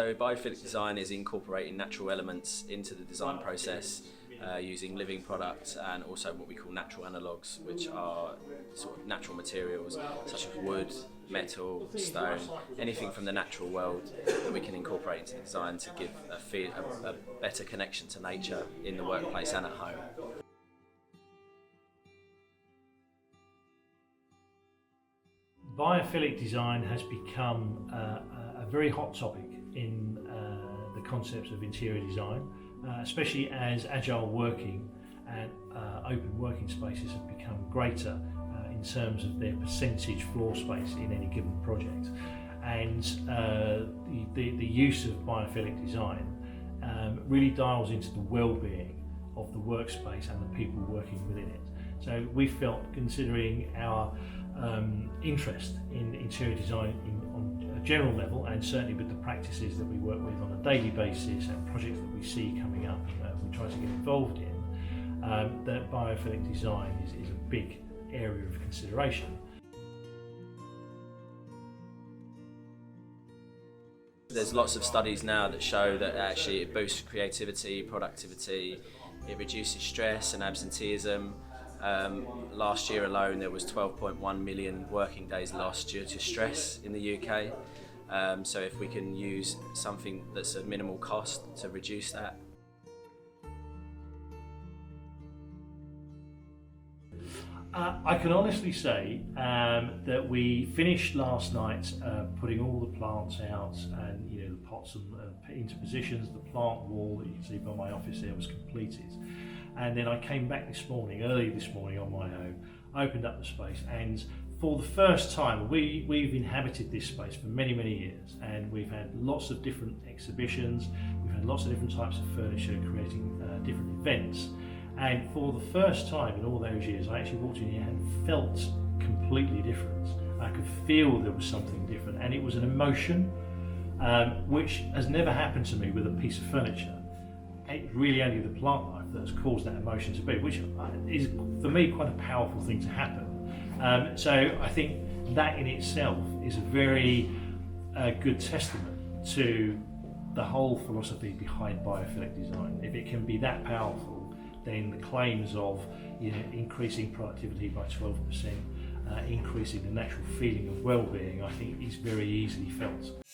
So biophilic design is incorporating natural elements into the design process uh, using living products and also what we call natural analogues, which are sort of natural materials such as wood, metal, stone, anything from the natural world that we can incorporate into the design to give a, feel, a, a better connection to nature in the workplace and at home. Biophilic design has become uh, a very hot topic in uh, the concepts of interior design, uh, especially as agile working and uh, open working spaces have become greater uh, in terms of their percentage floor space in any given project. And uh, the, the, the use of biophilic design um, really dials into the well-being of the workspace and the people working within it. So we felt, considering our um, interest in interior design in, general level and certainly with the practices that we work with on a daily basis and projects that we see coming up that we try to get involved in, um, that biophilic design is, is a big area of consideration. There's lots of studies now that show that actually it boosts creativity, productivity, it reduces stress and absenteeism. Um, last year alone, there was 12.1 million working days lost due to stress in the UK. Um, so if we can use something that's a minimal cost to reduce that, Uh, I can honestly say um, that we finished last night uh, putting all the plants out and you know the pots and, uh, into positions. The plant wall that you can see by my office here was completed, and then I came back this morning, early this morning on my own, opened up the space, and for the first time, we we've inhabited this space for many many years, and we've had lots of different exhibitions. We've had lots of different types of furniture, creating uh, different events. And for the first time in all those years, I actually walked in here and felt completely different. I could feel there was something different, and it was an emotion um, which has never happened to me with a piece of furniture. It's really only the plant life that has caused that emotion to be, which is for me quite a powerful thing to happen. Um, so I think that in itself is a very uh, good testament to the whole philosophy behind biophilic design. If it can be that powerful, then the claims of you know, increasing productivity by 12%, uh, increasing the natural feeling of well-being, I think is very easily felt.